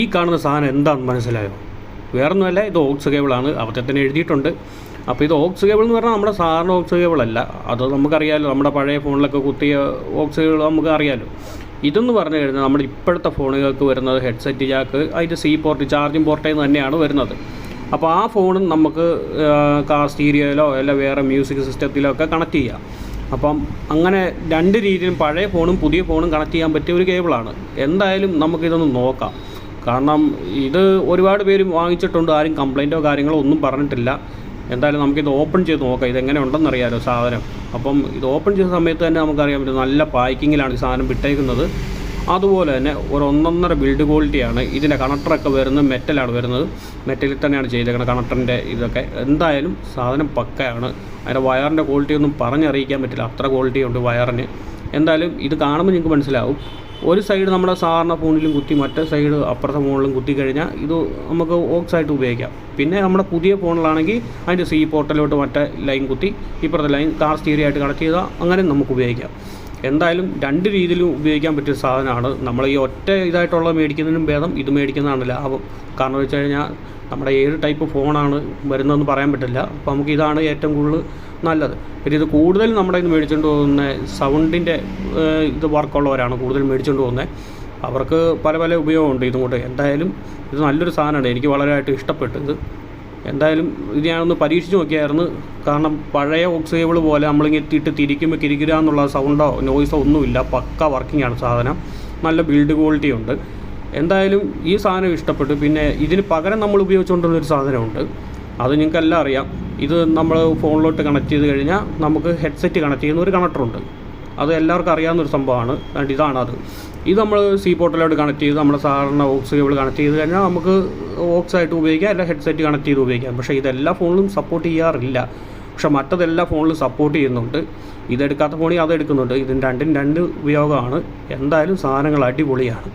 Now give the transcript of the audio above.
ഈ കാണുന്ന സാധനം എന്താണെന്ന് മനസ്സിലായോ? വേറൊന്നുമല്ല ഇത് ഓക്സ് കേബിളാണ് തന്നെ എഴുതിയിട്ടുണ്ട്. അപ്പോൾ ഇത് ഓക്സ് കേബിൾ എന്ന് പറഞ്ഞാൽ നമ്മുടെ സാധാരണ ഓക്സ് കേബിളല്ല അത് നമുക്കറിയാമല്ലോ നമ്മുടെ പഴയ ഫോണിലൊക്കെ കുത്തിയ ഓക്സ് കേബിൾ നമുക്ക് അറിയാമല്ലോ ഇതെന്ന് പറഞ്ഞു കഴിഞ്ഞാൽ നമ്മുടെ ഇപ്പോഴത്തെ ഫോണുകൾക്ക് വരുന്നത് ഹെഡ്സെറ്റ് ജാക്ക് അതിന്റെ സി പോർട്ട് ചാർജിങ് പോർട്ടിൽ നിന്ന് തന്നെയാണ് വരുന്നത്. അപ്പോൾ ആ ഫോണും നമുക്ക് കാർ സ്റ്റീരിയോയിലോ അല്ല വേറെ മ്യൂസിക് സിസ്റ്റത്തിലോ ഒക്കെ കണക്ട് ചെയ്യാം. അപ്പം അങ്ങനെ രണ്ട് രീതിയിലും പഴയ ഫോണും പുതിയ ഫോണും കണക്ട് ചെയ്യാൻ പറ്റിയ ഒരു കേബിളാണ്. എന്തായാലും നമുക്കിതൊന്ന് നോക്കാം. കാരണം ഇത് ഒരുപാട് പേര് വാങ്ങിച്ചിട്ടുണ്ട് ആരും കംപ്ലൈന്റോ കാര്യങ്ങളോ ഒന്നും പറഞ്ഞിട്ടില്ല. എന്തായാലും നമുക്കിത് ഓപ്പൺ ചെയ്ത് നോക്കാം ഇതെങ്ങനെ ഉണ്ടെന്നറിയാലോ സാധനം. അപ്പം ഇത് ഓപ്പൺ ചെയ്ത സമയത്ത് തന്നെ നമുക്കറിയാൻ പറ്റും നല്ല പാക്കിങ്ങിലാണ് ഈ സാധനം വിട്ടേക്കുന്നത്. അതുപോലെ തന്നെ ഒരു ഒന്നൊന്നര ബിൽഡ് ക്വാളിറ്റിയാണ് ഇതിന്റെ കണക്ടറൊക്കെ വരുന്നത് മെറ്റലാണ് വരുന്നത്. മെറ്റലിൽ തന്നെയാണ് ചെയ്തേക്കുന്നത് കണക്ടറിന്റെ ഇതൊക്കെ. എന്തായാലും സാധനം പക്കയാണ്. അതിന്റെ വയറിന്റെ ക്വാളിറ്റി ഒന്നും പറഞ്ഞറിയിക്കാൻ പറ്റില്ല. അത്ര ക്വാളിറ്റി ഉണ്ട് വയറിന് എന്തായാലും ഇത് കാണുമ്പോൾ നിങ്ങൾക്ക് മനസ്സിലാവും. ഒരു സൈഡ് നമ്മുടെ സാധാരണ ഫോണിലും കുത്തി മറ്റേ സൈഡ് അപ്പുറത്തെ ഫോണിലും കുത്തി കഴിഞ്ഞാൽ ഇത് നമുക്ക് ഓക്സ് ആയിട്ട് ഉപയോഗിക്കാം. പിന്നെ നമ്മുടെ പുതിയ ഫോണിലാണെങ്കിൽ അതിന്റെ സി പോർട്ടലോട്ട് മറ്റേ ലൈൻ കുത്തി ഇപ്പുറത്തെ ലൈൻ കാർ സ്റ്റീരിയോ ആയിട്ട് കണക്ട് ചെയ്താൽ അങ്ങനെ നമുക്ക് ഉപയോഗിക്കാം. എന്തായാലും രണ്ട് രീതിയിലും ഉപയോഗിക്കാൻ പറ്റിയ സാധനമാണ്. നമ്മൾ ഈ ഒറ്റ ഇതായിട്ടുള്ള മേടിക്കുന്നതിനും ഭേദം ഇത് മേടിക്കുന്നതാണ് ലാഭം കാരണം വെച്ച് കഴിഞ്ഞാൽ നമ്മുടെ ഏത് ടൈപ്പ് ഫോണാണ് വരുന്നതെന്ന് പറയാൻ പറ്റില്ല. അപ്പോൾ നമുക്ക് ഇതാണ് ഏറ്റവും കൂടുതൽ നല്ലത്. പിന്നെ ഇത് കൂടുതൽ നമ്മുടെ ഇത് മേടിച്ചുകൊണ്ട് പോകുന്ന സൗണ്ടിന്റെ ഇത് വർക്കുള്ളവരാണ് കൂടുതൽ മേടിച്ചുകൊണ്ട് പോകുന്നത് അവർക്ക് പല പല ഉപയോഗമുണ്ട് ഇതും എന്തായാലും ഇത് നല്ലൊരു സാധനമാണ്. എനിക്ക് വളരെയായിട്ട് ഇഷ്ടപ്പെട്ടത് എന്തായാലും ഇത് ഞാനൊന്ന് പരീക്ഷിച്ച് നോക്കിയായിരുന്നു. കാരണം പഴയ ഓക്സേബിൾ പോലെ നമ്മളിങ്ങനെ ഇട്ട് തിരിക്കുമ്പോൾ കിരിക്കിര എന്നുള്ള സൗണ്ടോ നോയിസോ ഒന്നുമില്ല. പക്ക വർക്കിംഗ് ആണ് സാധനം. നല്ല ബിൽഡ് ക്വാളിറ്റി ഉണ്ട്. എന്തായാലും ഈ സാധനം ഇഷ്ടപ്പെട്ടു. പിന്നെ ഇതിന് പകരം നമ്മൾ ഉപയോഗിച്ചുകൊണ്ടുള്ള ഒരു സാധനമുണ്ട്. അത് നിങ്ങൾക്കെല്ലാം അറിയാം. ഇത് നമ്മൾ ഫോണിലോട്ട് കണക്ട് ചെയ്ത് കഴിഞ്ഞാൽ നമുക്ക് ഹെഡ്സെറ്റ് കണക്ട് ചെയ്യുന്ന ഒരു കണക്ടറുണ്ട് അത് എല്ലാവർക്കും അറിയാവുന്ന ഒരു സംഭവമാണ്. അതുകൊണ്ട് ഇതാണ് അത്. ഇത് നമ്മൾ സി പോർട്ടലോട്ട് കണക്ട് ചെയ്ത് നമ്മുടെ സാധാരണ ഓക്സ് കേബിൾ കണക്ട് ചെയ്ത് കഴിഞ്ഞാൽ നമുക്ക് ഓക്സ് ആയിട്ട് ഉപയോഗിക്കാം അല്ല ഹെഡ്സെറ്റ് കണക്ട് ചെയ്ത് ഉപയോഗിക്കാം. പക്ഷേ ഇതെല്ലാ ഫോണിലും സപ്പോർട്ട് ചെയ്യാറില്ല. പക്ഷേ മറ്റതെല്ലാ ഫോണിലും സപ്പോർട്ട് ചെയ്യുന്നുണ്ട്. ഇതെടുക്കാത്ത ഫോണിൽ അതെടുക്കുന്നുണ്ട് ഇതിന് രണ്ടും രണ്ട് ഉപയോഗമാണ്. എന്തായാലും സാധനങ്ങൾ അടിപൊളിയാണ്.